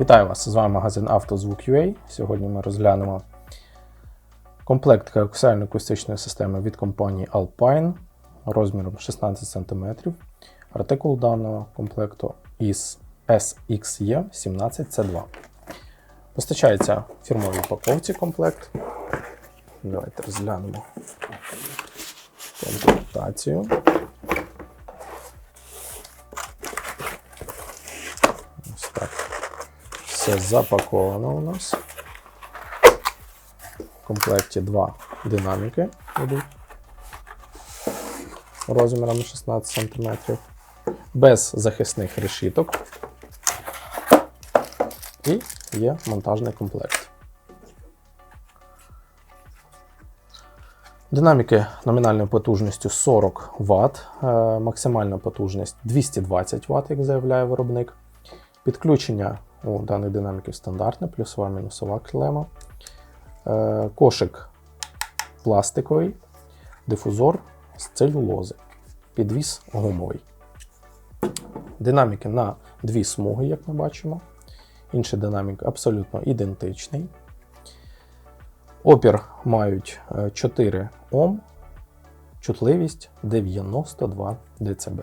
Вітаю вас! З вами магазин «Автозвук.UA». Сьогодні ми розглянемо комплект коаксіально-акустичної системи від компанії Alpine розміром 16 см. Артикул даного комплекту із SXE17C2. Постачається в фірмовій упаковці комплект. Давайте розглянемо комплектацію. Все запаковано у нас. В комплекті два динаміки йдуть розміром 16 см. Без захисних решіток. І є монтажний комплект. Динаміки номінальною потужністю 40 Вт, е, максимальна потужність 220 Вт, як заявляє виробник. Підключення у даних динаміків стандартне, плюсова мінусова клема. Е, Кошик пластиковий, дифузор з целюлози, підвіс гумовий. Динаміки на дві смуги, як ми бачимо. Інший динамік абсолютно ідентичний. Опір мають е, 4 Ом, чутливість 92 дБ.